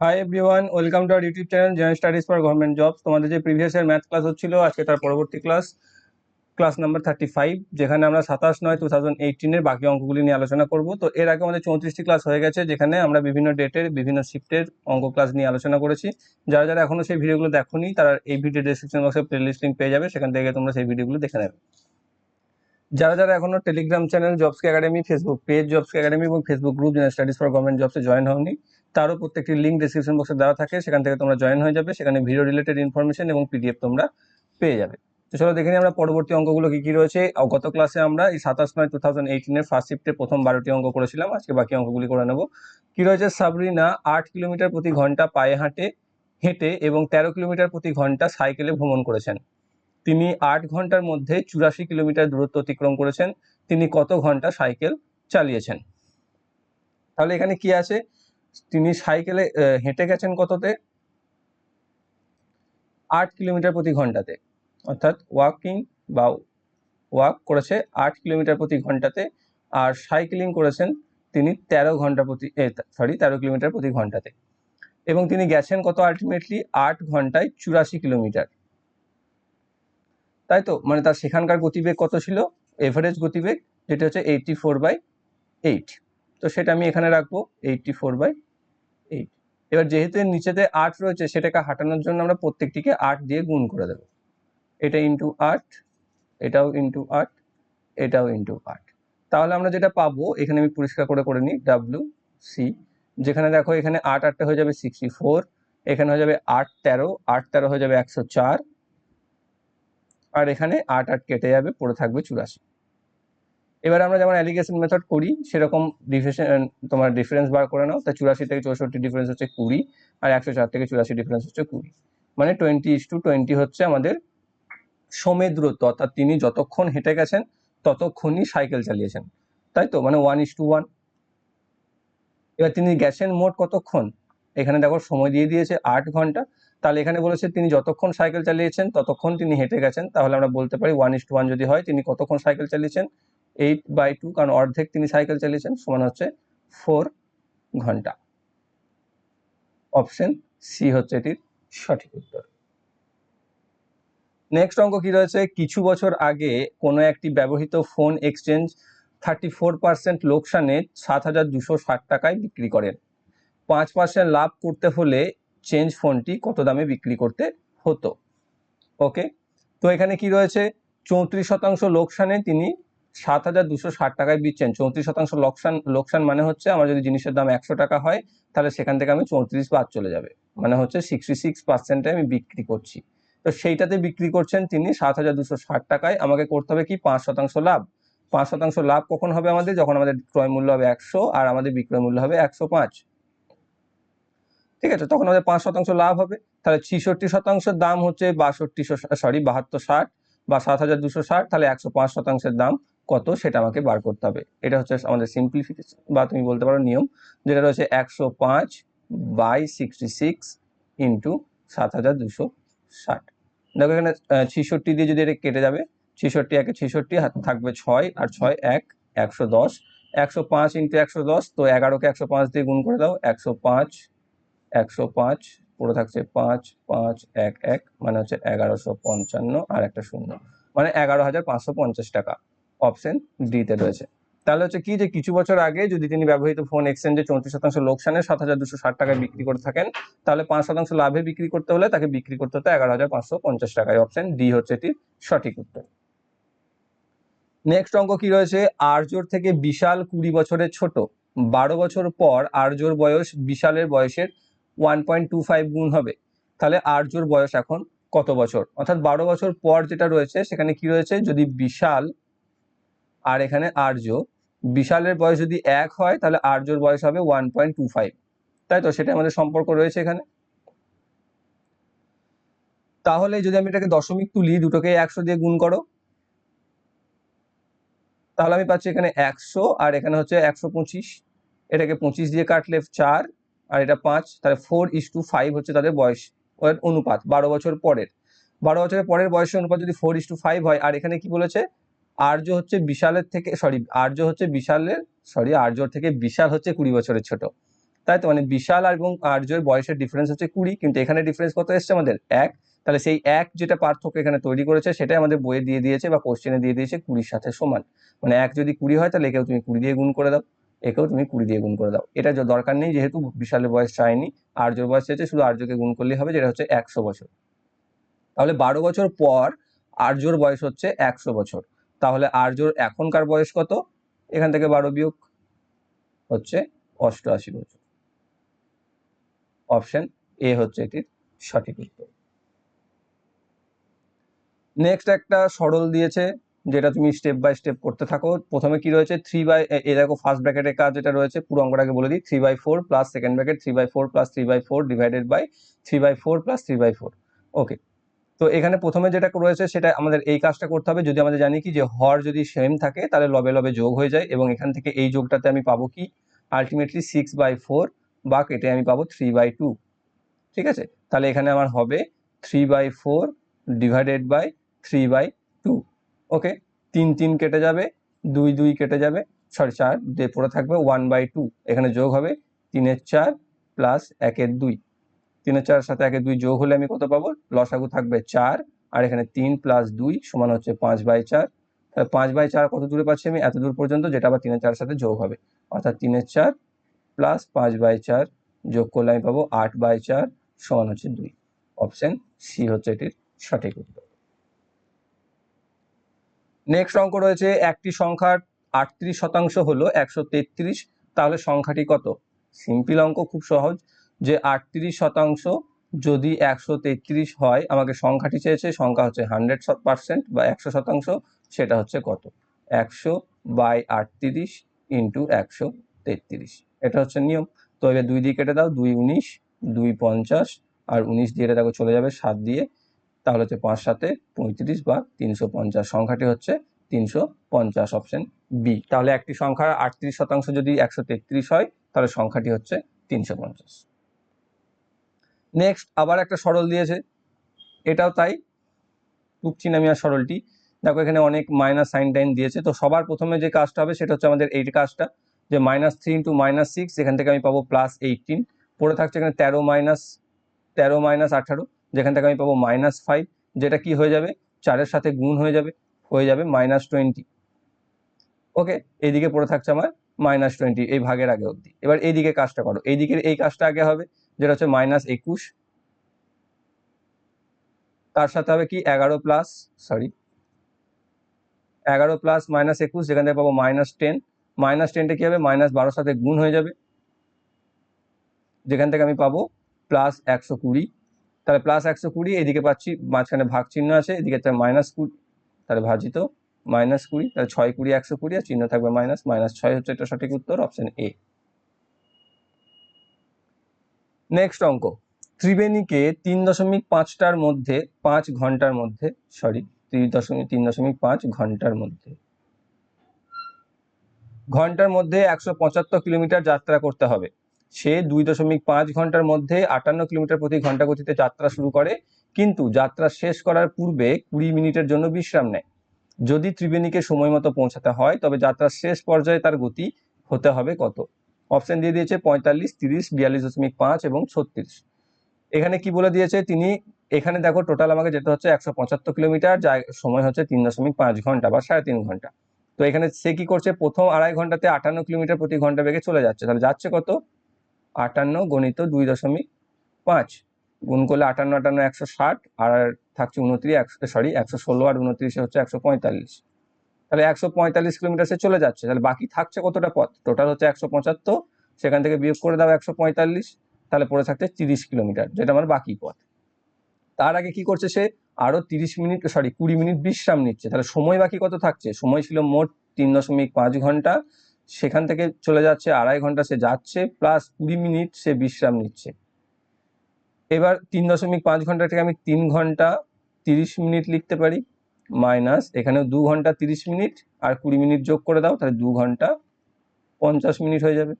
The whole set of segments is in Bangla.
Hi everyone welcome to our YouTube channel general studies for government jobs তোমাদের যে প্রিভিয়াস ইয়ার ম্যাথ ক্লাস হচ্ছিল, আজকে তার পরবর্তী class class number thirty five যেখানে আমরা সাতাশ নয় টু থাউজেন্ড এইটিনের বাকি অঙ্কগুলি নিয়ে আলোচনা করব। তো এর আগে আমাদের চৌত্রিশটি ক্লাস হয়ে গেছে, যেখানে আমরা বিভিন্ন ডেটের বিভিন্ন শিফটের অঙ্ক ক্লাস নিয়ে আলোচনা করেছি। যারা যারা এখনও সেই ভিডিওগুলো দেখোনি, তারা এই ভিডিও ডিসক্রিপশন বক্সে প্লেলিস্ট লিঙ্ক পেয়ে যাবে, সেখান থেকে তোমরা সেই ভিডিওগুলো দেখে নেবে। যারা যারা এখনও Telegram channel jobs academy Facebook page jobs academy এবং Facebook group general studies for government জবসে join হওনি তারও প্রত্যেকটি লিঙ্ক ডিসক্রিপশন বক্সে দেওয়া থাকে, সেখান থেকে তোমরা জয়েন হয়ে যাবে, সেখানে ভিডিও রিলেটেড ইনফরমেশন এবং পিডিএফ তোমরা পেয়ে যাবে। তো চলো দেখে নিই আমরা পরবর্তী অঙ্কগুলো কি কি রয়েছে। গত ক্লাসে আমরা এই সাতাশ নয় টু থাউজেন্ড এইটিনের ফার্স্ট শিফটের প্রথম বারোটি অঙ্ক করেছিলাম, আজকে বাকি অঙ্কগুলি করে নেব। কি রয়েছে সাবরিনা? আট কিলোমিটার প্রতি ঘণ্টা পায়ে হাঁটে, হেঁটে এবং তেরো কিলোমিটার প্রতি ঘণ্টা সাইকেলে ভ্রমণ করেছেন। তিনি আট ঘণ্টার মধ্যে চুরাশি কিলোমিটার দূরত্ব অতিক্রম করেছেন। তিনি কত ঘণ্টা সাইকেল চালিয়েছেন? তাহলে এখানে কি আছে? তিনি সাইকেলে হেঁটে গেছেন কততে? আট কিলোমিটার প্রতি ঘন্টাতে। অর্থাৎ ওয়াকিং বা ওয়াক করেছে আট কিলোমিটার প্রতি ঘন্টাতে আর সাইকেলিং করেছেন তিনি তেরো ঘণ্টা প্রতি সরি তেরো কিলোমিটার প্রতি ঘন্টাতে। এবং তিনি গেছেন কত আলটিমেটলি আট ঘন্টায় চুরাশি কিলোমিটার। তাই তো? মানে তার সেখানকার গতিবেগ কত ছিল? এভারেজ গতিবেগ, যেটা হচ্ছে এইটটি ফোর বাই এইট তো সেটা আমি এখানে রাখব এইটটি ফোর বাই এবার যেহেতু এর নিচেতে আট রয়েছে, সেটাকে হাঁটানোর জন্য আমরা প্রত্যেকটিকে আট দিয়ে গুণ করে দেবো। এটা ইন্টু আট, এটাও ইন্টু আট, এটাও ইন্টু আট। তাহলে আমরা যেটা পাবো, এখানে আমি পরিষ্কার করে করে নিই ডাব্লিউ সি যেখানে দেখো, এখানে আট আটটা হয়ে যাবে সিক্সটি ফোর এখানে হয়ে যাবে আট তেরো আট তেরো হয়ে যাবে একশো চার, আর এখানে আট আট কেটে যাবে, পড়ে থাকবে চুরাশি। এবার আমরা যেমন অ্যালিগেশন মেথড করি, সেরকম ডিফারেন্স তোমার ডিফারেন্স বার করে নাও। তা চুরাশি থেকে চৌষট্টি ডিফারেন্স হচ্ছে কুড়ি, আর একশো চার থেকে চুরাশি ডিফারেন্স হচ্ছে কুড়ি। মানে টোয়েন্টি ইস টু টোয়েন্টি হচ্ছে আমাদের সময় দূরত্ব অর্থাৎ তিনি যতক্ষণ হেঁটে গেছেন, ততক্ষণই সাইকেল চালিয়েছেন। তাই তো? মানে ওয়ান ইস টু ওয়ান এবার তিনি গেছেন মোট কতক্ষণ? এখানে দেখো সময় দিয়ে দিয়েছে আট ঘণ্টা। তাহলে এখানে বলেছে তিনি যতক্ষণ সাইকেল চালিয়েছেন, ততক্ষণ তিনি হেঁটে গেছেন। তাহলে আমরা বলতে পারি ওয়ান ইস টু ওয়ান যদি হয়, তিনি কতক্ষণ সাইকেল চালিয়েছেন? এইট বাই টু কারণ অর্ধেক তিনি সাইকেল চালিয়েছেন, সমান হচ্ছে ফোর ঘণ্টা। অপশন সি হচ্ছে এটির সঠিক উত্তর। নেক্সট অঙ্ক কি রয়েছে? কিছু বছর আগে কোনো একটি ব্যবহৃত phone exchange thirty four percent লোকসানে সাত হাজার দুশো ষাট টাকায় বিক্রি করেন। পাঁচ পার্সেন্ট লাভ করতে হলে চেঞ্জ ফোনটি কত দামে বিক্রি করতে হতো? ওকে তো এখানে কি রয়েছে? চৌত্রিশ শতাংশ লোকসানে তিনি সাত হাজার দুশো ষাট টাকায় বিচ্ছেন। চৌত্রিশ শতাংশ লোকসান লোকসান মানে হচ্ছে আমার যদি জিনিসের দাম একশো টাকা হয়, তাহলে সেখান থেকে আমি চৌত্রিশ বাদ চলে যাবে। মানে হচ্ছে সিক্সটি সিক্স পার্সেন্টে আমি বিক্রি করছি। তো সেইটাতে বিক্রি করছেন তিনি সাত হাজার দুশো ষাট টাকায়। আমাকে করতে হবে কি? পাঁচ শতাংশ লাভ। পাঁচ শতাংশ লাভ কখন হবে আমাদের? যখন আমাদের ক্রয় মূল্য হবে একশো আর আমাদের বিক্রয় মূল্য হবে একশো পাঁচ। ঠিক আছে? তখন আমাদের পাঁচ শতাংশ লাভ হবে। তাহলে ছিষট্টি শতাংশের দাম হচ্ছে বাষট্টি সরি, বাহাত্তর ষাট। বা সাত হাজার দুশো ষাট, তাহলে একশো পাঁচ শতাংশের দাম কত সেটা আমাকে বার করতে হবে। এটা হচ্ছে আমাদের সিম্পলিফিকেশন বা তুমি বলতে পারো নিয়ম, যেটা রয়েছে একশো পাঁচ বাই সিক্সটি সিক্স ইন্টু সাত হাজার দুশো ষাট। দেখো এখানে ছিষট্টি দিয়ে যদি এটা কেটে যাবে, ছিষট্টি একে ছিষট্টি থাকবে ছয় আর ছয় এক, একশো দশ। একশো পাঁচ ইন্টু একশো দশ, তো এগারোকে একশো পাঁচ দিয়ে গুণ করে দাও, একশো পাঁচ একশো পাঁচ পুরো থাকছে পাঁচ পাঁচ, এক এক মানে হচ্ছে এগারোশো পঞ্চান্ন আর একটা শূন্য। মানে এগারো হাজার পাঁচশো পঞ্চাশ টাকা অপশন ডিতে রয়েছে। তাহলে হচ্ছে কি যে কিছু বছর আগে যদি তিনি ব্যবহৃত ফোন এক্সচেঞ্জে চৌত্রিশ শতাংশ লোকসানে সাত হাজার দুশো ষাট টাকায় বিক্রি করে থাকেন, তাহলে পাঁচ শতাংশ লাভে বিক্রি করতে হলে তাকে বিক্রি করতে হতো এগারো হাজার পাঁচশো পঞ্চাশ টাকায়। অপশন ডি হচ্ছে এটির সঠিক উত্তর। নেক্সট অঙ্ক কি রয়েছে? আর্যর থেকে বিশাল কুড়ি বছরের ছোট। বারো বছর পর আর্যর বয়স বিশালের বয়সের ওয়ান পয়েন্ট টু ফাইভ গুণ হবে, তাহলে আর্যর বয়স এখন কত বছর? অর্থাৎ বারো বছর পর যেটা রয়েছে, সেখানে কি রয়েছে? যদি বিশাল, আর এখানে আর্য বিশালের বয়স যদি এক হয়, তাহলে আর্যর বয়স হবে ওয়ান পয়েন্ট টু ফাইভ তাই তো? সেটা আমাদের সম্পর্ক রয়েছে এখানে। তাহলে যদি আমি এটাকে দশমিক তুলি, দুটোকে একশো দিয়ে গুণ করো, তাহলে আমি পাচ্ছি এখানে একশো, আর এখানে হচ্ছে একশো পঁচিশ। এটাকে পঁচিশ দিয়ে কাটলে চার আর এটা পাঁচ, তাহলে ফোর ইস টু ফাইভ হচ্ছে তাদের বয়স অনুপাত, বারো বছর পরের। বারো বছরের পরের বয়সের অনুপাত যদি ফোর ইস টু ফাইভ হয়, আর এখানে কি বলেছে? আর্য হচ্ছে বিশালের থেকে সরি আর্য হচ্ছে বিশালের সরি আর্যর থেকে বিশাল হচ্ছে কুড়ি বছরের ছোট। তাই তো? মানে বিশাল এবং আর্যর বয়সের ডিফারেন্স হচ্ছে কুড়ি, কিন্তু এখানে ডিফারেন্স কত এসছে আমাদের? এক। তাহলে সেই এক যেটা পার্থক্য এখানে তৈরি করেছে, সেটাই আমাদের বইয়ে দিয়ে দিয়েছে বা কোশ্চেনে দিয়ে দিয়েছে কুড়ির সাথে সমান। মানে এক যদি কুড়ি হয়, তাহলে একেও তুমি কুড়ি দিয়ে গুণ করে দাও। একেও তুমি কুড়ি দিয়ে গুণ করে দাও। এটা দরকার নেই, যেহেতু বিশালের বয়স চায়নি, আর্যর বয়স চেয়েছে শুধু আর্যকে গুণ করলেই হবে, যেটা হচ্ছে একশো বছর। তাহলে বারো বছর পর আর্যর বয়স হচ্ছে একশো বছর। তাহলে আর্যর এখনকার বয়স কত? এখান থেকে বারো বিয়োগ হচ্ছে অষ্টআশি বছর। অপশন এ হচ্ছে এটির সঠিক উত্তর। নেক্সট একটা সরল দিয়েছে যেটা তুমি স্টেপ বাই স্টেপ করতে থাকো। প্রথমে কি রয়েছে? থ্রি বাই এ দেখো ফার্স্ট ব্র্যাকেটের কাজ যেটা রয়েছে, পুরো অঙ্কটাকে বলে দিই। Three by four plus second bracket three by four plus three by four divided by three by four plus three by four okay তো এখানে প্রথমে যেটা রয়েছে, সেটা আমাদের এই কাজটা করতে হবে। যদি আমাদের জানি কি যে হর যদি সেম থাকে, তাহলে লবে লবে যোগ হয়ে যায় এবং এখান থেকে এই যোগটাতে আমি পাবো কি? আলটিমেটলি সিক্স বাই ফোর বা কেটে আমি পাবো থ্রি বাই টু ঠিক আছে? তাহলে এখানে আমার হবে three by four divided by three by two okay? তিন তিন কেটে যাবে, দুই দুই কেটে যাবে সরি চার, দিয়ে পড়ে থাকবে ওয়ান বাই টু এখানে যোগ হবে, তিনের চার প্লাস একের দুই। তিনের চার সাথে একের দুই যোগ হলে আমি কত পাবো? লসাগু থাকবে চার, আর এখানে তিন প্লাস দুই সমান হচ্ছে পাঁচ বাই চার। তাহলে পাঁচ বাই চার কত দূরে পাচ্ছি আমি? এত দূর পর্যন্ত যেটা আবার তিনের চার সাথে যোগ হবে। অর্থাৎ তিনের চার প্লাস পাঁচ বাই চার যোগ করলে আমি পাবো আট বাই চার সমান হচ্ছে দুই। অপশন সি হচ্ছে এটির সঠিক উত্তর। নেক্সট অঙ্ক রয়েছে, একটি সংখ্যার আটত্রিশ শতাংশ হলো একশো তেত্রিশ, তাহলে সংখ্যাটি কত? সিম্পল অঙ্ক, খুব সহজ। যে আটত্রিশ শতাংশ যদি একশো তেত্রিশ হয়, আমাকে সংখ্যাটি চেয়েছে, সংখ্যা হচ্ছে হান্ড্রেড পার্সেন্ট বা একশো শতাংশ, সেটা হচ্ছে কত? একশো বাই আটত্রিশ ইন্টু একশো তেত্রিশ। এটা হচ্ছে নিয়ম। তো এবার দুই দিয়ে কেটে দাও, দুই উনিশ, দুই পঞ্চাশ, আর উনিশ দিয়ে এটা দেখো চলে যাবে, সাত দিয়ে তাহলে হচ্ছে পাঁচ সাথে পঁয়ত্রিশ বা তিনশো পঞ্চাশ। সংখ্যাটি হচ্ছে তিনশো পঞ্চাশ অপশন বি তাহলে একটি সংখ্যার আটত্রিশ শতাংশ যদি একশো তেত্রিশ হয়, তাহলে সংখ্যাটি হচ্ছে তিনশো পঞ্চাশ। নেক্সট আবার একটা সরল দিয়েছে। এটাও তাই। আর সরলটি। দেখো এখানে অনেক মাইনাস সাইন টাইন দিয়েছে। তো সবার প্রথমে যে কাজটা হবে, সেটা হচ্ছে আমাদের এই কাজটা, যে minus three into minus six এখান থেকে আমি পাবো প্লাস এইটিন পড়ে থাকছে এখানে তেরো মাইনাস তেরো মাইনাস আঠারো। যেখান থেকে আমি পাবো মাইনাস ফাইভ যেটা কি হয়ে যাবে? চারের সাথে গুণ হয়ে যাবে হয়ে যাবে মাইনাস টোয়েন্টি ওকে এইদিকে পড়ে থাকছে আমার মাইনাস টোয়েন্টি এই ভাগের আগে অবধি। এবার এইদিকে কাজটা করো। এই দিকের এই কাজটা আগে হবে, যেটা হচ্ছে মাইনাস একুশ। তার সাথে হবে কি? এগারো প্লাস সরি এগারো প্লাস মাইনাস একুশ, যেখান থেকে পাবো মাইনাস টেন মাইনাস টেনটা কি হবে? মাইনাস বারোর সাথে গুণ হয়ে যাবে। যেখান থেকে আমি পাবো প্লাস একশো কুড়ি। তাহলে প্লাস একশো কুড়ি, এদিকে পাচ্ছি মাঝখানে ভাগ চিহ্ন আছে, এদিকে একটা মাইনাস কুড়ি, তাহলে ভাজিত মাইনাস কুড়ি, তাহলে ছয় কুড়ি, একশো কুড়ি, আর চিহ্ন থাকবে মাইনাস মাইনাস ছয় হচ্ছে এটা সঠিক উত্তর অপশন এ নেক্সট অঙ্ক, ত্রিবেণীকে তিন দশমিক পাঁচটার মধ্যে, পাঁচ ঘণ্টার মধ্যে সরি দশমিক, তিন দশমিক পাঁচ ঘণ্টার মধ্যে। ঘণ্টার মধ্যে একশো পঁচাত্তর কিলোমিটার যাত্রা করতে হবে। সে দুই দশমিক পাঁচ ঘণ্টার মধ্যে আটান্ন কিলোমিটার প্রতি ঘণ্টা গতিতে যাত্রা শুরু করে, কিন্তু যাত্রা শেষ করার পূর্বে কুড়ি মিনিটের জন্য বিশ্রাম নেয়। যদি ত্রিবেণীকে সময় মতো পৌঁছাতে হয়, তবে যাত্রার শেষ পর্যায়ে তার গতি হতে হবে কত? অপশন দিয়ে দিয়েছে পঁয়তাল্লিশ, তিরিশ, বিয়াল্লিশ দশমিক পাঁচ এবং ছত্রিশ। এখানে কি বলে দিয়েছে? তিনি, এখানে দেখো টোটাল আমাকে যেতে হচ্ছে একশো পঁচাত্তর কিলোমিটার যা সময় হচ্ছে তিন দশমিক পাঁচ ঘণ্টা বা সাড়ে তিন ঘণ্টা। তো এখানে সে কি করছে? প্রথম আড়াই ঘন্টাতে আটান্ন কিলোমিটার প্রতি ঘণ্টা বেগে চলে যাচ্ছে। তাহলে যাচ্ছে কত? আটান্ন গণিত দুই দশমিক পাঁচ। গুণ করলে আটান্ন আটান্ন একশো ষাট, আর থাকছে উনত্রিশ, একশো সরি একশো ষোলো আর উনত্রিশে হচ্ছে একশো পঁয়তাল্লিশ। তাহলে একশো পঁয়তাল্লিশ কিলোমিটার সে চলে যাচ্ছে। তাহলে বাকি থাকছে কতটা পথ? টোটাল হচ্ছে একশো পঁচাত্তর, সেখান থেকে বিয়োগ করে দাও একশো পঁয়তাল্লিশ, তাহলে পড়ে থাকছে তিরিশ কিলোমিটার, যেটা আমার বাকি পথ। তার আগে কি করছে সে? আরও তিরিশ মিনিট সরি কুড়ি মিনিট বিশ্রাম নিচ্ছে। তাহলে সময় বাকি কত থাকছে? সময় ছিল মোট তিন দশমিক পাঁচ ঘণ্টা সেখান থেকে চলে যাচ্ছে, আড়াই ঘণ্টা সে যাচ্ছে প্লাস কুড়ি মিনিট সে বিশ্রাম নিচ্ছে। এবার তিন দশমিক পাঁচ ঘণ্টা থেকে আমি তিন ঘণ্টা তিরিশ মিনিট লিখতে পারি মাইনাস এখানে দু ঘণ্টা তিরিশ মিনিট আর কুড়ি মিনিট যোগ করে দাও, তাহলে দু ঘণ্টা পঞ্চাশ মিনিট হয়ে যাবে।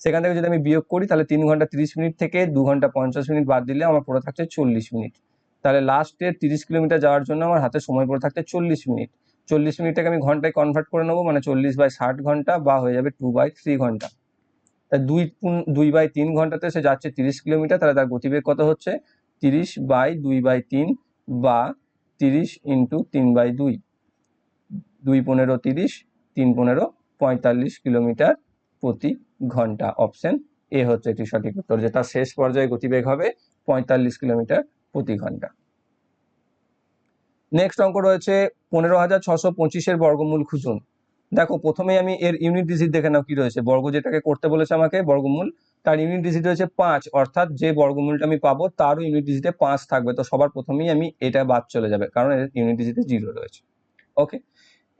সেখান থেকে যদি আমি বিয়োগ করি, তাহলে তিন ঘণ্টা তিরিশ মিনিট থেকে দু ঘণ্টা পঞ্চাশ মিনিট বাদ দিলে আমার পড়ে থাকছে চল্লিশ মিনিট। তাহলে লাস্টের তিরিশ কিলোমিটার যাওয়ার জন্য আমার হাতে সময় পড়ে থাকছে চল্লিশ মিনিট। চল্লিশ মিনিটটাকে আমি ঘন্টায় কনভার্ট করে নেব মানে চল্লিশ বাই ষাট ঘণ্টা বা হয়ে যাবে টু বাই থ্রি ঘণ্টা। তা দুই দুই বাই তিন ঘন্টাতে সে যাচ্ছে তিরিশ কিলোমিটার, তাহলে তার গতিবেগ কত হচ্ছে? তিরিশ বাই দুই বাই তিন বা তিরিশ ইন্টু তিন বাই দুই। দুই পনেরো তিরিশ, তিন পনেরো পঁয়তাল্লিশ কিলোমিটার প্রতি ঘণ্টা। অপশন এ হচ্ছে এটি সঠিক উত্তর, যেটা শেষ পর্যায়ে গতিবেগ হবে পঁয়তাল্লিশ কিলোমিটার প্রতি ঘণ্টা। নেক্সট অঙ্ক রয়েছে পনেরো হাজার ছশো পঁচিশের বর্গমূল খুঁজুন। দেখো, প্রথমেই আমি এর ইউনিট ডিজিট দেখে নাও কি রয়েছে। বর্গ যেটাকে করতে বলেছে আমাকে, বর্গমূল, তার ইউনিট ডিজিট রয়েছে পাঁচ। অর্থাৎ যে বর্গমূলটা আমি পাবো, তারও ইউনিট ডিজিটে পাঁচ থাকবে। তো সবার প্রথমেই আমি এটা বাদ চলে যাবে, কারণ এর ইউনিট ডিজিটে জিরো রয়েছে। ওকে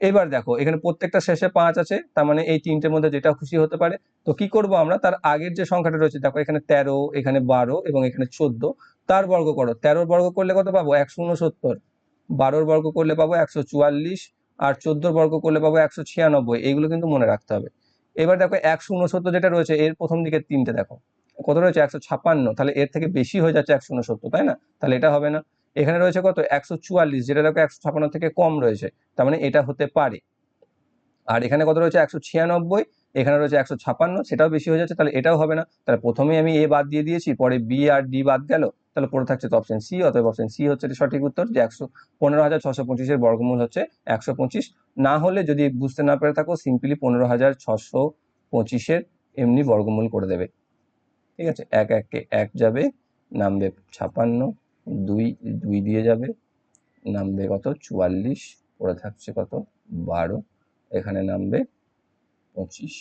এবার দেখো, এখানে প্রত্যেকটা শেষে পাঁচ আছে, তার মানে এই তিনটের মধ্যে যেটা খুশি হতে পারে। তো কি করব আমরা? তার আগের যে সংখ্যাটা রয়েছে, দেখো, এখানে তেরো, এখানে বারো এবং এখানে চোদ্দ, তার বর্গ করো। তেরোর বর্গ করলে কত পাবো? একশো উনসত্তর বারোর বর্গ করলে পাবো একশো চুয়াল্লিশ আর চোদ্দোর বর্গ করলে পাবো একশো ছিয়ানব্বই। এইগুলো কিন্তু মনে রাখতে হবে। এবার দেখো একশো উনসত্তর যেটা রয়েছে, এর প্রথম দিকে তিনটে দেখো। কত রয়েছে? একশো ছাপ্পান্ন। তাহলে এর থেকে বেশি হয়ে যাচ্ছে একশো উনসত্তর, তাই না? তাহলে এটা হবে না। এখানে রয়েছে কত? একশো চুয়াল্লিশ। যেটা দেখো একশো ছাপ্পান্ন থেকে কম রয়েছে। তার মানে এটা হতে পারে। আর এখানে কত রয়েছে? একশো ছিয়ানব্বই। এখানে রয়েছে একশো ছাপান্ন, সেটাও বেশি হয়ে যাচ্ছে, তাহলে এটাও হবে না। তাহলে প্রথমেই আমি এ বাদ দিয়ে দিয়েছি, পরে বি আর ডি বাদ গেল, তাহলে পড়ে থাকছে তো অপশন সি অতএব অপশন সি হচ্ছে সঠিক উত্তর যে একশো পনেরো হাজার ছশো পঁচিশের বর্গমূল হচ্ছে একশো পঁচিশ। না হলে যদি বুঝতে না পেরে থাকো সিম্পলি পনেরো হাজার ছশো পঁচিশের এমনি বর্গমূল করে দেবে। ঠিক আছে? এক এককে এক যাবে, নামবে ছাপান্ন, দুই দুই দিয়ে যাবে, নামবে কত? চুয়াল্লিশ, পড়ে থাকছে কত? বারো, এখানে নামবে পঁচিশ,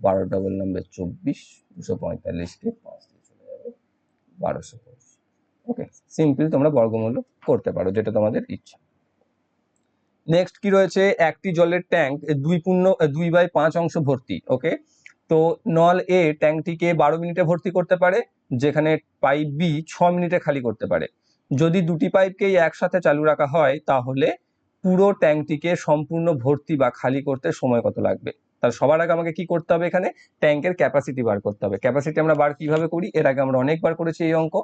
বারো ডবল নামবে চব্বিশ, দুশো পঁয়তাল্লিশকে পাঁচ দিয়ে চলে যাবে বারোশো ওকে সিম্পল তোমরা বর্গমূল্য করতে পারো, যেটা তোমাদের ইচ্ছা। নেক্সট কি রয়েছে? একটি জলের ট্যাঙ্ক দুই পূর্ণ দুই বাই পাঁচ অংশ ভর্তি ওকে তো নল এ ট্যাঙ্কটিকে বারো মিনিটে ভর্তি করতে পারে, যেখানে পাইপ বি ছ মিনিটে খালি করতে পারে। যদি দুটি পাইপকেই একসাথে চালু রাখা হয়, তাহলে পুরো ট্যাঙ্কটিকে সম্পূর্ণ ভর্তি বা খালি করতে সময় কত লাগবে? তাহলে সবার আগে আমাকে কি করতে হবে এখানে? ট্যাঙ্কের ক্যাপাসিটি বার করতে হবে। ক্যাপাসিটি আমরা বার কীভাবে করি? এর আগে আমরা অনেকবার করেছি এই অঙ্ক,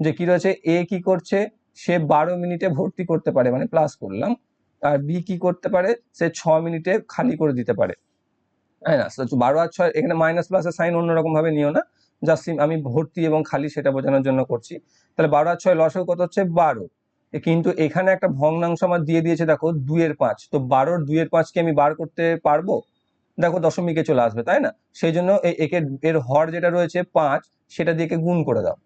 যে কি রয়েছে? এ কি করছে? সে বারো মিনিটে ভর্তি করতে পারে মানে প্লাস করলাম। আর বি কি করতে পারে? সে ছ মিনিটে খালি করে দিতে পারে। হ্যাঁ না? বারো আর ছয়, এখানে মাইনাস প্লাসের সাইন অন্যরকম ভাবে নিও না। জাস্ট আমি ভর্তি এবং খালি সেটা বোঝানোর জন্য করছি। তাহলে বারো আর ছয় লসেও কত হচ্ছে? বারো। কিন্তু এখানে একটা ভগ্নাংশ আমার দিয়ে দিয়েছে, দেখো, দুইয়ের পাঁচ। তো বারোর দুইয়ের পাঁচকে আমি বার করতে পারব? দেখো দশমিকে চলে আসবে, তাই না? সেই জন্য এই একে এর হর যেটা রয়েছে পাঁচ, সেটা দিয়ে গুণ করে দাও।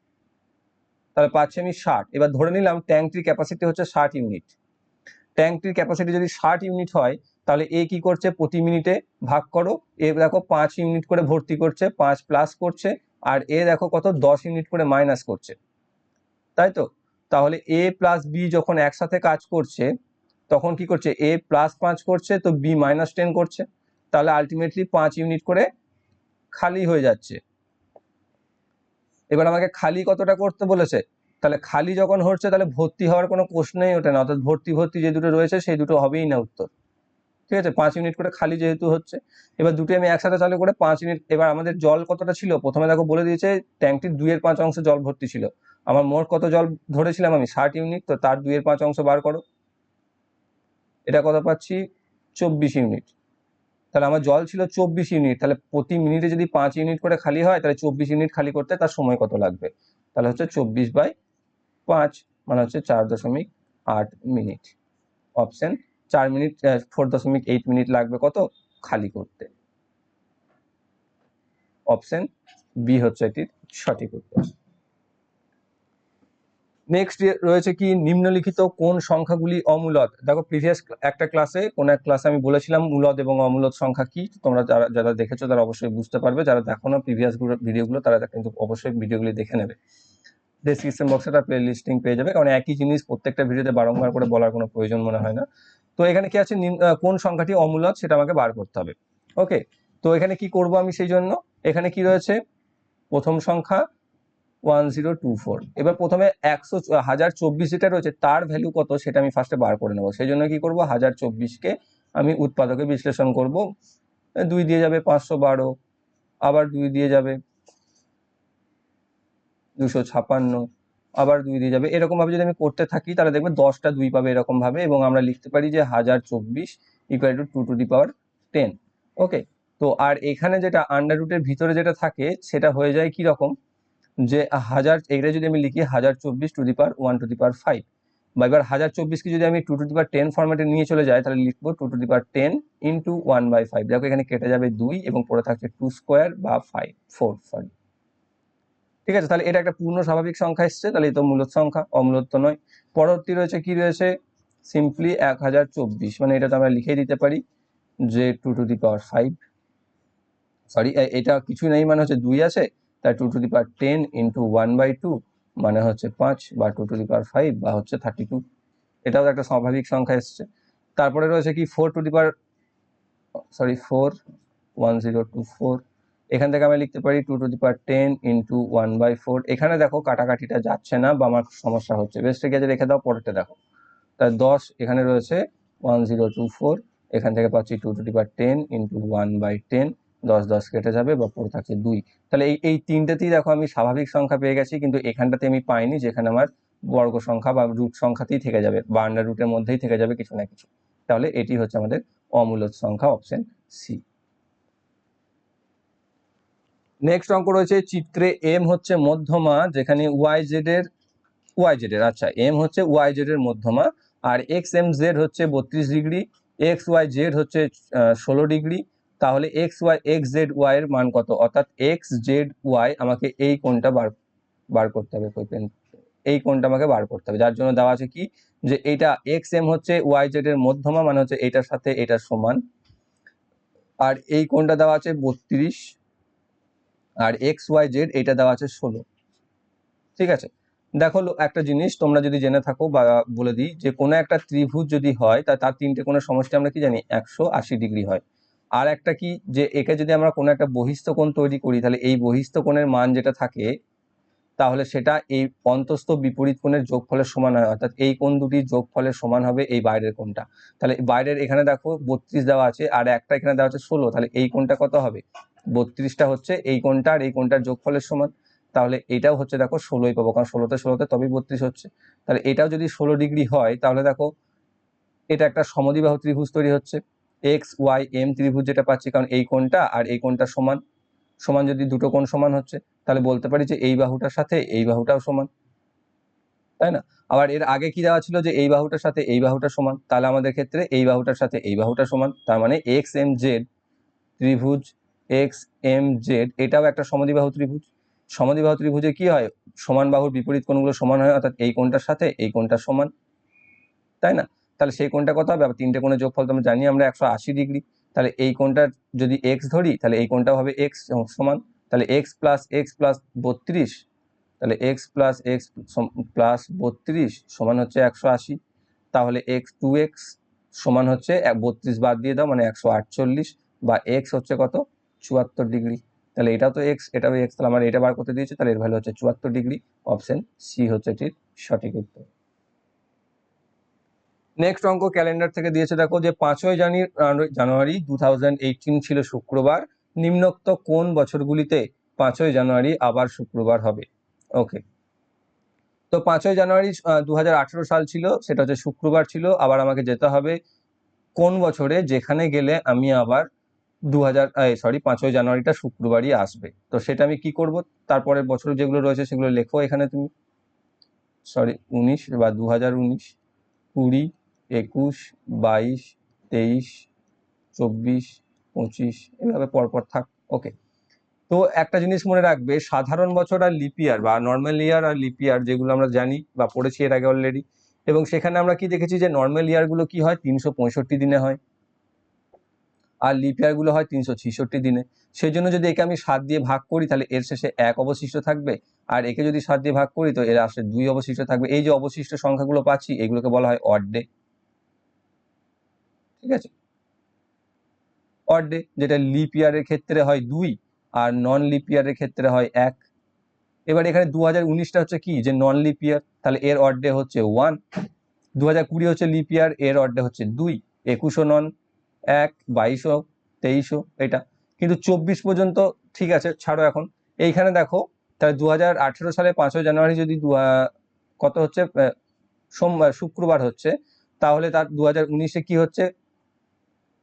তাহলে পাচ্ছি আমি ষাট। এবার ধরে নিলাম ট্যাঙ্কটির ক্যাপাসিটি হচ্ছে ষাট ইউনিট ট্যাঙ্কটির ক্যাপাসিটি যদি ষাট ইউনিট হয়, তাহলে এ কি করছে? প্রতি মিনিটে ভাগ করো। এ দেখো পাঁচ ইউনিট করে ভর্তি করছে, পাঁচ প্লাস করছে, আর এ দেখো কত? দশ ইউনিট করে মাইনাস করছে। তাই তো? তাহলে এ প্লাস বি যখন একসাথে কাজ করছে, তখন কি করছে? এ প্লাস পাঁচ করছে, তো বি মাইনাস টেন করছে। তাহলে আলটিমেটলি পাঁচ ইউনিট করে খালি হয়ে যাচ্ছে। এবার আমাকে খালি কতটা করতে বলেছে? তাহলে খালি যখন হচ্ছে তাহলে ভর্তি হওয়ার কোনো প্রশ্নই ওঠে না, অর্থাৎ ভর্তি ভর্তি যে দুটো রয়েছে সেই দুটো হবেই না উত্তর। ঠিক আছে? পাঁচ ইউনিট করে খালি যেহেতু হচ্ছে, এবার দুটো আমি একসাথে চালু করে পাঁচ ইউনিট এবার আমাদের জল কতটা ছিল? প্রথমে দেখো বলে দিয়েছে ট্যাঙ্কটির দুইয়ের পাঁচ অংশ জল ভর্তি ছিল। আমার মোট কত জল ধরেছিলাম আমি? ষাট ইউনিট তো তার দুইয়ের পাঁচ অংশ বার করো। এটা কত পাচ্ছি? চব্বিশ ইউনিট তাহলে আমার জল ছিল চব্বিশ ইউনিট, তাহলে প্রতি মিনিটে যদি পাঁচ ইউনিট করে খালি হয়, তাহলে চব্বিশ ইউনিট খালি করতে তার সময় কত লাগবে? তাহলে হচ্ছে চব্বিশ বাই পাঁচ মানে হচ্ছে চার দশমিক আট মিনিট। অপশন, চার মিনিট ফোর দশমিক এইট মিনিট লাগবে কত? খালি করতে। অপশন, বি হচ্ছে এটির সঠিক উত্তর। নেক্সট রয়েছে কি, নিম্নলিখিত কোন সংখ্যাগুলি অমূলত দেখো প্রিভিয়াস একটা ক্লাসে কোন এক ক্লাসে আমি বলেছিলাম মূলত এবং অমূলত সংখ্যা কি? তোমরা যারা যারা দেখেছ তারা অবশ্যই বুঝতে পারবে, যারা দেখো না প্রিভিয়াস ভিডিওগুলো তারা কিন্তু অবশ্যই ভিডিওগুলি দেখে নেবে। ডেসক্রিপশন বক্সে তার প্লে লিস্টিং পেয়ে যাবে, কারণ একই জিনিস প্রত্যেকটা ভিডিওতে বারংবার করে বলার কোনো প্রয়োজন মনে হয় না। তো এখানে কি আছে? কোন সংখ্যাটি অমূলত সেটা আমাকে বার করতে হবে। ওকে তো এখানে কি করব আমি সেই জন্য? এখানে কি রয়েছে? প্রথম সংখ্যা ওয়ান জিরো টু ফোর এবার প্রথমে একশো, হাজার চব্বিশ যেটা রয়েছে, তার ভ্যালু কত সেটা আমি ফার্স্টে বার করে নেব। সেই জন্য কি করব, হাজার চব্বিশকে আমি উৎপাদকে বিশ্লেষণ করব। দুই দিয়ে যাবে পাঁচশো বারো, আবার দুই দিয়ে যাবে দুশো ছাপান্ন, আবার দুই দিয়ে যাবে। এরকম ভাবে যদি আমি করতে থাকি, তাহলে দেখবে দশটা দুই পাবে এরকম ভাবে এবং আমরা লিখতে পারি যে হাজার চব্বিশ equal to two to the power ten okay তো আর এখানে যেটা আন্ডার রুটের ভিতরে যেটা থাকে, সেটা হয়ে যায় কি রকম যে হাজার এটা যদি আমি লিখি হাজার চব্বিশ to the power one to the power five বা এবার হাজার চব্বিশকে যদি আমি two to the power ten ফর্মেটে নিয়ে চলে যাই, তাহলে লিখব two to the power ten into one by five দেখো এখানে কেটে যাবে দুই এবং পড়ে থাকছে টু স্কোয়ার বা ফাইভ ফোর সরি ঠিক আছে, তাহলে এটা একটা পূর্ণ স্বাভাবিক সংখ্যা এসছে, তাহলে এই তো মূলত সংখ্যা, অমূলত নয়। পরবর্তী রয়েছে কি রয়েছে? সিম্পলি এক হাজার চব্বিশ মানে এটা তো আমরা লিখেই দিতে পারি যে two to the power five sorry এটা কিছু নেই মানে হচ্ছে দুই আছে। তাই two to the power ten into one by two মানে হচ্ছে পাঁচ বা two to the power five বা হচ্ছে থার্টি টু এটাও একটা স্বাভাবিক সংখ্যা এসছে। তারপরে রয়েছে কি four to the power sorry four one zero two four এখান থেকে আমি লিখতে পারি two to the power ten into one by four এখানে দেখো কাটাকাটিটা যাচ্ছে না বা আমার সমস্যা হচ্ছে। বেশ ঠিক আছে রেখে দাও, পরেরটা দেখো। তাই দশ এখানে রয়েছে ওয়ান জিরো টু ফোর এখান থেকে পাচ্ছি two to the power ten into one by ten দশ দশ কেটে যাবে বা পড়ে থাকছে দুই। তাহলে এই এই তিনটেতেই দেখো আমি স্বাভাবিক সংখ্যা পেয়ে গেছি, কিন্তু এখানটাতে আমি পাইনি, যেখানে আমার বর্গ সংখ্যা বা রুট সংখ্যাতেই থেকে যাবে বা আন্ডার রুটের মধ্যেই থেকে যাবে কিছু না কিছু। তাহলে এটি হচ্ছে আমাদের অমূলত সংখ্যা অপশন সি নেক্সট অঙ্ক রয়েছে, চিত্রে এম হচ্ছে মধ্যমা, যেখানে ওয়াই জেড এর ওয়াই জেড এর আচ্ছা এম হচ্ছে ওয়াই জেড এর মধ্যমা, আর এক্স এম জেড হচ্ছে বত্রিশ ডিগ্রি এক্স ওয়াই জেড হচ্ছে ষোলো ডিগ্রি তাহলে X Y X Z Y এর মান কত? অর্থাৎ এক্স জেড ওয়াই আমাকে এই কোণটা বার বার করতে হবে, কই এই কোণটা আমাকে বার করতে হবে। যার জন্য দেওয়া আছে কি? যে এটা এক্স এম হচ্ছে ওয়াই জেড এর মধ্যমা মানে হচ্ছে এটার সাথে এটার সমান। আর এই কোণটা দেওয়া আছে বত্রিশ। আর এক্স ওয়াই জেড এটা দেওয়া আছে ষোলো। ঠিক আছে? দেখো একটা জিনিস তোমরা যদি জেনে থাকো বা বলে দিই যে কোনো একটা ত্রিভুজ যদি হয়, তা, তার তিনটে কোনো সমষ্টি আমরা কি জানি? একশো আশি ডিগ্রি হয়। আর একটা কি যে একে যদি আমরা কোনো একটা বহিস্থ কোণ তৈরি করি, তাহলে এই বহিস্থ কোণের মান যেটা থাকে, তাহলে সেটা এই অন্তস্থ বিপরীত কোণের যোগফলের সমান হয়। অর্থাৎ এই কোণ দুটির যোগফলের সমান হবে এই বাইরের কোণটা। তাহলে বাইরের এখানে দেখো বত্রিশ দেওয়া আছে আর একটা এখানে দেওয়া আছে ষোলো। তাহলে এই কোণটা কত হবে? বত্রিশটা হচ্ছে এই কোণটা আর এই কোণটার যোগফলের সমান। তাহলে এটাও হচ্ছে দেখো ষোলোই পাবো, কারণ ষোলোতে ষোলোতে তবেই বত্রিশ হচ্ছে। তাহলে এটাও যদি ষোলো ডিগ্রি হয়, তাহলে দেখো এটা একটা সমদ্বিবাহু ত্রিভুজ তৈরি হচ্ছে। এক্স ওয়াই এম ত্রিভুজ যেটা পাচ্ছি, কারণ এই কোণটা আর এই কোণটা সমান। সমান যদি দুটো কোণ সমান হচ্ছে, তাহলে বলতে পারি যে এই বাহুটার সাথে এই বাহুটাও সমান। তাই না? আবার এর আগে কি দেওয়া ছিল যে এই বাহুটার সাথে এই বাহুটা সমান? তাহলে আমাদের ক্ষেত্রে এই বাহুটার সাথে এই বাহুটা সমান। তার মানে এক্স এম জেড ত্রিভুজ এক্স এম জেড এটাও একটা সমদ্বিবাহু ত্রিভুজ। সমদ্বিবাহু ত্রিভুজে কি হয়? সমান বাহুর বিপরীত কোণগুলো সমান হয়, অর্থাৎ এই কোণটার সাথে এই কোণটা সমান। তাই না? তাহলে সেই কোণটা কত হবে? আবার তিনটে কোণের যোগফল তো আমরা জানি, আমরা একশো আশি ডিগ্রি। তাহলে এই কোণটার যদি এক্স ধরি, তাহলে এই কোণটাও হবে এক্স সমান। তাহলে এক্স প্লাস এক্স প্লাস বত্রিশ, তাহলে এক্স প্লাস এক্স প্লাস বত্রিশ সমান হচ্ছে একশো আশি। তাহলে এক্স টু এক্স সমান হচ্ছে বত্রিশ বাদ দিয়ে দাও মানে একশো আটচল্লিশ, বা এক্স হচ্ছে কত? চুয়াত্তর ডিগ্রি। তাহলে এটাও তো এক্স এটাও এক্স তাহলে আমার এটা বার করতে দিয়েছে, তাহলে এর ভ্যালু হচ্ছে চুয়াত্তর ডিগ্রি। অপশন সি হচ্ছে এটির সঠিক উত্তর। নেক্সট অঙ্ক ক্যালেন্ডার থেকে দিয়েছে, দেখো যে পাঁচই জানুয়ারি জানুয়ারি দু ছিল শুক্রবার। নিম্নোক্ত কোন বছরগুলিতে পাঁচই জানুয়ারি আবার শুক্রবার হবে? ওকে তো পাঁচই জানুয়ারি দু হাজার আঠেরো সাল ছিল, সেটা হচ্ছে শুক্রবার ছিল, আবার আমাকে যেতে হবে কোন বছরে যেখানে গেলে আমি আবার দু হাজার সরি পাঁচই জানুয়ারিটা শুক্রবারই আসবে। তো সেটা আমি কি করব? তারপরে বছর যেগুলো রয়েছে সেগুলো লেখো এখানে তুমি। সরি উনিশ বা দু হাজার উনিশ, কুড়ি একুশ, বাইশ, তেইশ, চব্বিশ, পঁচিশ, এভাবে পরপর থাক ওকে তো একটা জিনিস মনে রাখবে, সাধারণ বছর আর লিপিয়ার বা নর্মাল ইয়ার আর লিপিয়ার যেগুলো আমরা জানি বা পড়েছি এর আগে অলরেডি এবং সেখানে আমরা কি দেখেছি যে নর্মাল ইয়ারগুলো কি হয়? তিনশো পঁয়ষট্টি দিনে হয়, আর লিপ ইয়ারগুলো হয় তিনশো ছিষট্টি দিনে। সেই জন্য যদি একে আমি সাত দিয়ে ভাগ করি, তাহলে এর শেষে এক অবশিষ্ট থাকবে, আর একে যদি সাত দিয়ে ভাগ করি, তো এর আসলে দুই অবশিষ্ট থাকবে। এই যে অবশিষ্ট সংখ্যাগুলো পাচ্ছি, এগুলোকে বলা হয় অড ডে ঠিক আছে? অড ডে যেটা লিপ ইয়ারের ক্ষেত্রে হয় দুই আর নন লিপ ইয়ারের ক্ষেত্রে হয় এক। এবার এখানে দু হাজার উনিশটা হচ্ছে কি? যে নন লিপ ইয়ার তাহলে এর অড ডে হচ্ছে ওয়ান দু হাজার কুড়ি হচ্ছে লিপ ইয়ার এর অড ডে হচ্ছে দুই। একুশও নন এক, বাইশও, তেইশও, এটা। কিন্তু চব্বিশ পর্যন্ত ঠিক আছে, ছাড়ো এখন। এইখানে দেখো, তাহলে দু হাজার আঠেরো সালে পাঁচই জানুয়ারি যদি দু কত হচ্ছে? সোমবার, শুক্রবার হচ্ছে, তাহলে তার দু হাজার উনিশে কি হচ্ছে?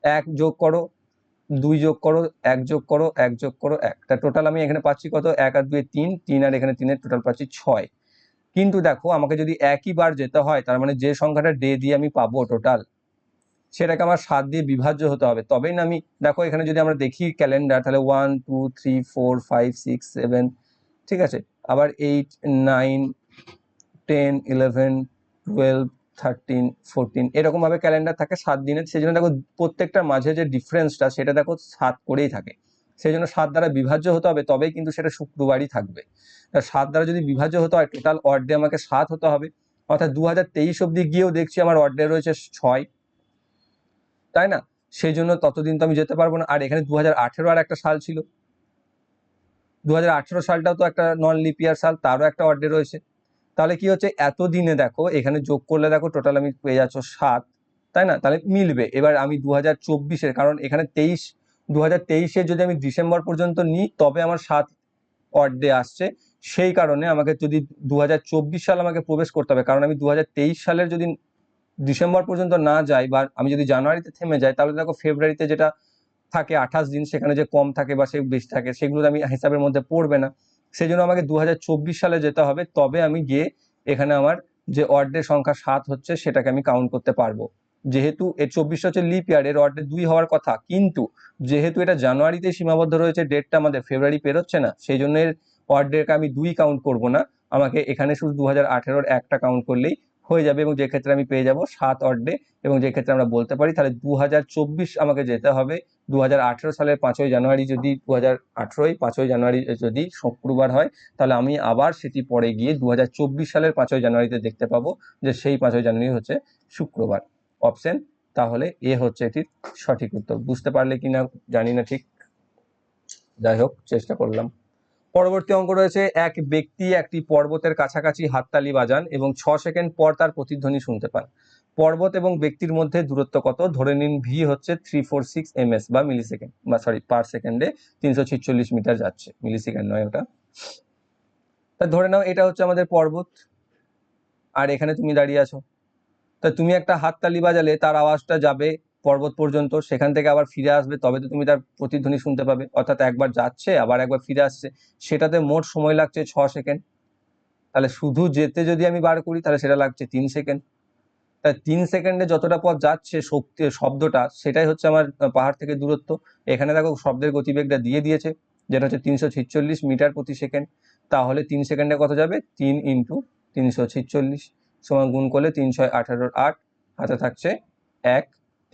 এক যোগ করো, দুই যোগ করো, এক যোগ করো, এক যোগ করো, এক। তা টোটাল আমি এখানে পাচ্ছি কত? এক আর দুই তিন তিন আর এখানে তিনের টোটাল পাচ্ছি ছয়। কিন্তু দেখো, আমাকে যদি একই বার যেতে হয়, তার মানে যে সংখ্যাটা ডে দিয়ে আমি পাবো টোটাল সেটাকে আমার সাত দিয়ে বিভাজ্য হতে হবে। তবেই না আমি, দেখো এখানে যদি আমরা দেখি ক্যালেন্ডার তাহলে one two three four five six seven ঠিক আছে? আবার eight nine ten eleven twelve thirteen fourteen এরকমভাবে ক্যালেন্ডার থাকে সাত দিনের। সেই জন্য দেখো প্রত্যেকটার মাঝে যে ডিফারেন্সটা সেটা দেখো সাত করেই থাকে। সেই জন্য সাত দ্বারা বিভাজ্য হতে হবে, তবেই কিন্তু সেটা শুক্রবারই থাকবে। সাত দ্বারা যদি বিভাজ্য হতে হয় টোটাল অর্ডে আমাকে সাত হতে হবে। অর্থাৎ দু হাজার তেইশ অব্দি গিয়েও দেখছি আমার অর্ডে রয়েছে ছয়। তাই না? সেই জন্য ততদিন তো আমি যেতে পারব না। আর এখানে দু হাজার আঠেরো আর একটা সাল ছিল। দু হাজার আঠেরো সালটাও তো একটা নন লিপিয়ার সাল, তারও একটা অর্ডে রয়েছে। তাহলে কি হচ্ছে? এত দিনে দেখো, এখানে যোগ করলে দেখো টোটাল আমি পেয়ে যাচ্ছ সাত, তাই না? তাহলে মিলবে। এবার আমি দু হাজার কারণ এখানে তেইশ দু হাজার যদি আমি ডিসেম্বর পর্যন্ত নিই, তবে আমার সাত অর্ডে আসছে। সেই কারণে আমাকে যদি দু হাজার চব্বিশ সাল আমাকে প্রবেশ করতে হবে, কারণ আমি দু হাজার তেইশ সালের যদি ডিসেম্বর পর্যন্ত না যাই বা আমি যদি জানুয়ারিতে থেমে যাই, তাহলে দেখো ফেব্রুয়ারিতে যেটা থাকে আঠাশ দিন, সেখানে যে কম থাকে বা সে বেশি থাকে, সেগুলো আমি হিসাবের মধ্যে পড়বে না। সেই জন্য আমাকে দু হাজার চব্বিশ সালে যেতে হবে, তবে আমি গিয়ে এখানে আমার যে অর্ডের সংখ্যা সাত হচ্ছে সেটাকে আমি কাউন্ট করতে পারব। যেহেতু এর চব্বিশ হচ্ছে লিপ ইয়ার এর অর্ডে দুই হওয়ার কথা, কিন্তু যেহেতু এটা জানুয়ারিতে সীমাবদ্ধ রয়েছে ডেটটা আমাদের ফেব্রুয়ারি পেরোচ্ছে না, সেই জন্য এর অর্ডেরকে আমি দুই কাউন্ট করব না। আমাকে এখানে শুধু দু হাজার আঠেরোর একটা কাউন্ট করলেই হয়ে যাবে এবং যে ক্ষেত্রে আমি পেয়ে যাব সাত অর্ডে এবং যে ক্ষেত্রে আমরা বলতে পারি, তাহলে দু হাজার চব্বিশ আমাকে যেতে হবে। দু হাজার আঠেরো সালের পাঁচই জানুয়ারি যদি দু হাজার আঠেরোই পাঁচই জানুয়ারি যদি শুক্রবার হয়, তাহলে আমি আবার সেটি পরে গিয়ে দুহাজার চব্বিশ সালের পাঁচই জানুয়ারিতে দেখতে পাবো যে সেই পাঁচই জানুয়ারি হচ্ছে শুক্রবার। অপশন তাহলে এ হচ্ছে এটির সঠিক উত্তর। বুঝতে পারলে কিনা জানি না ঠিক। যাই হোক, চেষ্টা করলাম। পরবর্তী অঙ্ক রয়েছে, এক ব্যক্তি একটি পর্বতের কাছাকাছি হাততালি বাজান এবং ছ সেকেন্ড পর তার প্রতিধ্বনি শুনতে পান। পর্বত এবং ব্যক্তির মধ্যে দূরত্ব কত? ধরে নিন ভি হচ্ছে three four six M S বা মিলি সেকেন্ড বা সরি পার সেকেন্ডে তিনশো ছিচল্লিশ মিটার যাচ্ছে। মিলি সেকেন্ড নয় ওটা। তা ধরে নাও, এটা হচ্ছে আমাদের পর্বত। আর এখানে তুমি দাঁড়িয়ে আছো। তা তুমি একটা হাততালি বাজালে তার আওয়াজটা যাবে পর্বত পর্যন্ত সেখান থেকে আবার ফিরে আসবে, তবে তো তুমি তার প্রতিধ্বনি শুনতে পাবে। অর্থাৎ একবার যাচ্ছে, আবার একবার ফিরে আসছে। সেটাতে মোট সময় লাগছে ছ সেকেন্ড। তাহলে শুধু যেতে যদি আমি বার করি, তাহলে সেটা লাগছে তিন সেকেন্ড। তাই তিন সেকেন্ডে যতটা পথ যাচ্ছে, শক্তি, শব্দটা, সেটাই হচ্ছে আমার পাহাড় থেকে দূরত্ব। এখানে দেখো শব্দের গতিবেগটা দিয়ে দিয়েছে, যেটা হচ্ছে তিনশো ছিচল্লিশ মিটার প্রতি সেকেন্ড। তাহলে তিন সেকেন্ডে কত যাবে? তিন ইন্টু তিনশো ছিচল্লিশ সময় গুণ করলে তিনশো আঠারোর আট, হাতে থাকছে এক।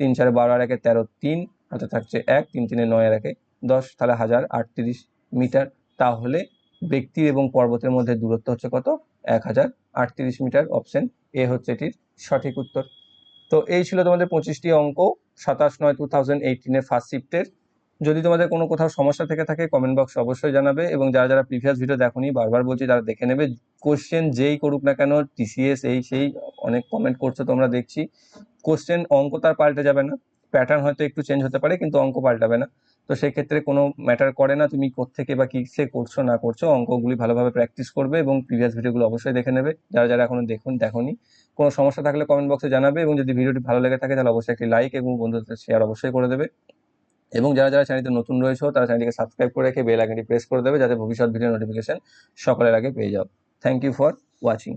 তিন চারে বারো আর একে তেরো তিন হাতে থাকছে এক, তিন তিনে নয় আর একে দশ, তাহলে হাজার আটত্রিশ মিটার। তাহলে ব্যক্তি এবং পর্বতের মধ্যে দূরত্ব হচ্ছে কত? এক হাজার আটত্রিশ মিটার। অপশন এ হচ্ছে এটির সঠিক উত্তর। তো এই ছিল তোমাদের পঁচিশটি অঙ্ক, সাতাশ নয় টু থাউজেন্ড এইটিনের ফার্স্ট শিফটের যদি তোমাদের কোনো কোথাও সমস্যা থেকে থাকে কমেন্ট বক্সে অবশ্যই জানাবে এবং যারা যারা প্রিভিয়াস ভিডিও দেখোনি, বারবার বলছি তারা দেখে নেবে। কোশ্চেন যেই করুক না কেন টিসিএস এই সেই অনেক কমেন্ট করছ তোমরা দেখছি। কোশ্চেন অঙ্ক তার পাল্টে যাবে না। প্যাটার্ন হয়তো একটু চেঞ্জ হতে পারে, কিন্তু অঙ্ক পাল্টাবে না। তো সেক্ষেত্রে কোনো ম্যাটার করে না, তুমি কোত্থেকে বা কিসে করছ, না করছ, অঙ্কগুলি ভালোভাবে প্র্যাকটিস করবে এবং প্রিভিয়াস ভিডিওগুলো অবশ্যই দেখে নেবে। যারা যারা এখনও দেখুন, দেখোনি, কোনো সমস্যা থাকলে কমেন্ট বক্সে জানাবে এবং যদি ভিডিওটি ভালো লেগে থাকে, তাহলে অবশ্যই একটি লাইক এবং বন্ধুদের শেয়ার অবশ্যই করে দেবে। এবং যারা যারা চ্যানেলটি নতুন রয়েছে, তারা চ্যানেলটিকে সাবস্ক্রাইব করে রেখে বেল আইকনটি প্রেস করে দেবে, যাতে ভবিষ্যৎ ভিডিও নোটিফিকেশন সকলের আগে পেয়ে যাও। Thank you for watching